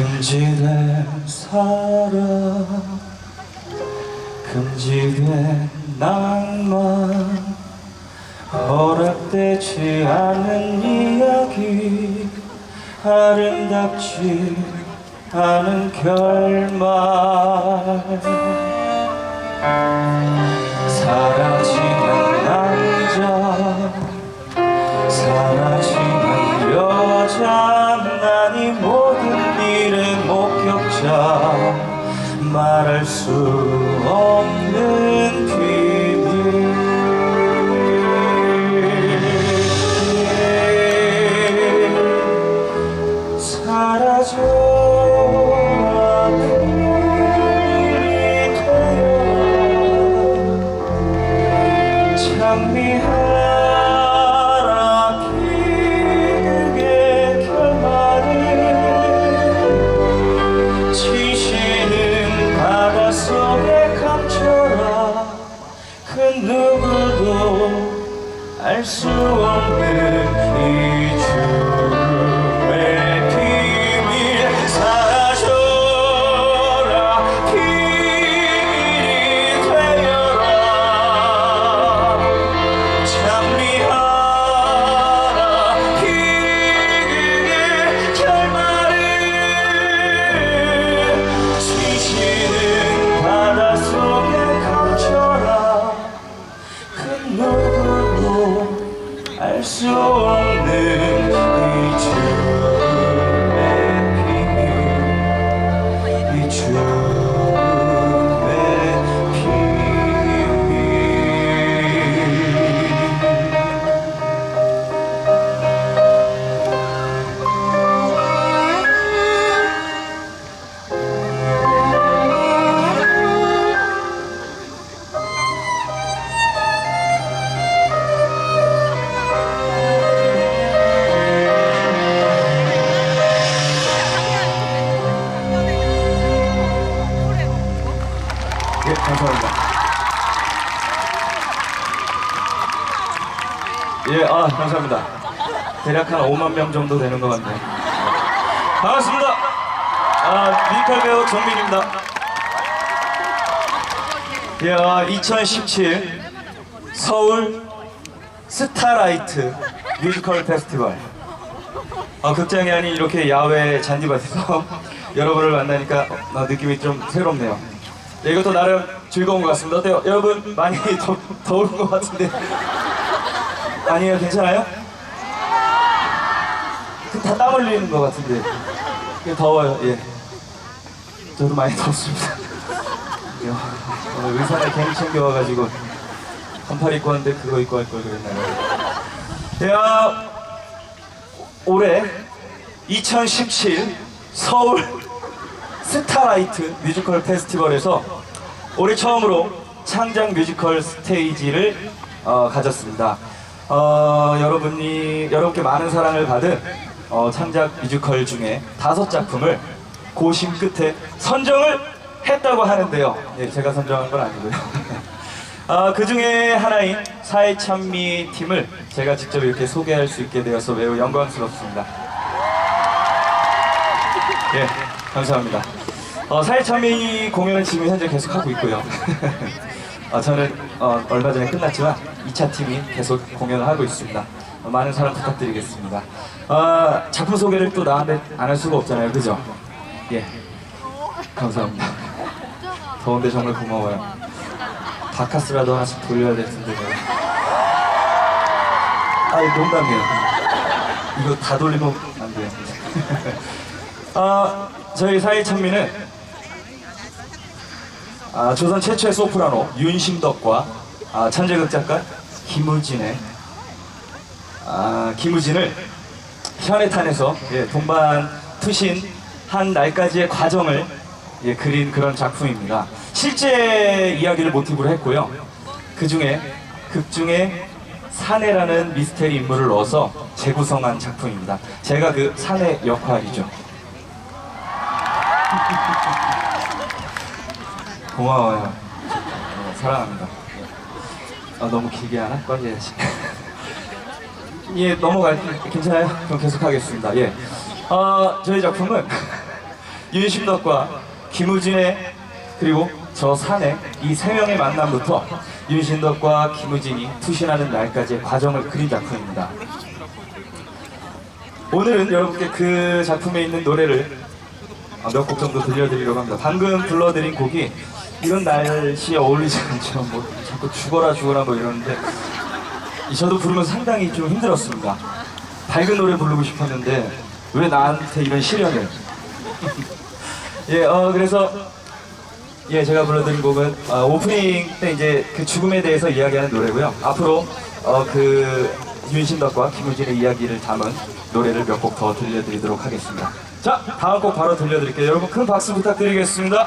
금지된 사랑 금지된 낭만 허락되지 않은 이야기 아름답지 않은 결말. 사라지는 남자 사라지는 목격자 말할 수 없는 비밀 사라져 장미하 그 누구도 알 수 없는 예, 아, 감사합니다. 대략 한 5만 명 정도 되는 것 같네요. 반갑습니다. 아, 뮤지컬 배우 정민입니다. 예, 아, 2017 서울 스타라이트 뮤지컬 페스티벌. 아, 극장이 아닌 이렇게 야외 잔디밭에서 여러분을 만나니까 어, 느낌이 좀 새롭네요. 네, 이것도 나름 즐거운 것 같습니다. 어때요? 여러분 많이 더, 더운 것 같은데 아니에요? 괜찮아요? 그다땀 흘리는 것 같은데 더워요. 예. 저도 많이 덥습니다. 예, 오늘 의상을 괜히 챙겨와가지고 반팔 입고 왔는데 그거 입고 할 걸 그랬나요? 야, 올해 2017 서울 스타라이트 뮤지컬 페스티벌에서 올해 처음으로 창작 뮤지컬 스테이지를 어, 가졌습니다. 어, 여러분이 여러분께 많은 사랑을 받은 어, 창작 뮤지컬 중에 다섯 작품을 고심 끝에 선정을 했다고 하는데요. 예, 제가 선정한 건 아니고요. 아, 그 중에 하나인 사회찬미 팀을 제가 직접 이렇게 소개할 수 있게 되어서 매우 영광스럽습니다. 예, 감사합니다. 어, 사회참여 공연은 지금 현재 계속 하고 있고요. 어, 저는 어, 얼마 전에 끝났지만 2차 팀이 계속 공연을 하고 있습니다. 어, 많은 사랑 부탁드리겠습니다. 어, 작품 소개를 또 나한테 안 할 수가 없잖아요, 그죠? 예, 감사합니다. 더운데 정말 고마워요. 바카스라도 하나씩 돌려야 될 텐데. 아이 농담이에요. 이거 다 돌리면 안 돼요. 아, 저희 사회천미는 아, 조선 최초의 소프라노 윤심덕과 아, 천재극 작가 김우진의 아, 김우진을 현해탄에서 예, 동반 투신 한 날까지의 과정을 예, 그린 그런 작품입니다. 실제 이야기를 모티브로 했고요. 그 중에 극 중에 사내라는 미스테리 인물을 넣어서 재구성한 작품입니다. 제가 그 사내 역할이죠. 고마워요. 어, 사랑합니다. 아, 너무 길게 하나? 빨리 해야지. 예, 넘어갈 괜찮아요? 그럼 계속 하겠습니다. 예. 어, 저희 작품은 윤심덕과 김우진의 그리고 저 산의 이 세 명의 만남부터 윤신덕과 김우진이 투신하는 날까지의 과정을 그린 작품입니다. 오늘은 여러분께 그 작품에 있는 노래를 몇 곡 정도 들려드리려고 합니다. 방금 불러드린 곡이 이런 날씨에 어울리지 않죠. 뭐 자꾸 죽어라 죽어라 뭐 이러는데 이 저도 부르면서 상당히 좀 힘들었습니다. 밝은 노래 부르고 싶었는데 왜 나한테 이런 시련을? 예, 어 그래서 예 제가 불러드린 곡은 어, 오프닝 때 이제 그 죽음에 대해서 이야기하는 노래고요. 앞으로 어 그 윤신덕과 김우진의 이야기를 담은 노래를 몇 곡 더 들려드리도록 하겠습니다. 자, 다음 곡 바로 들려드릴게요. 여러분 큰 박수 부탁드리겠습니다.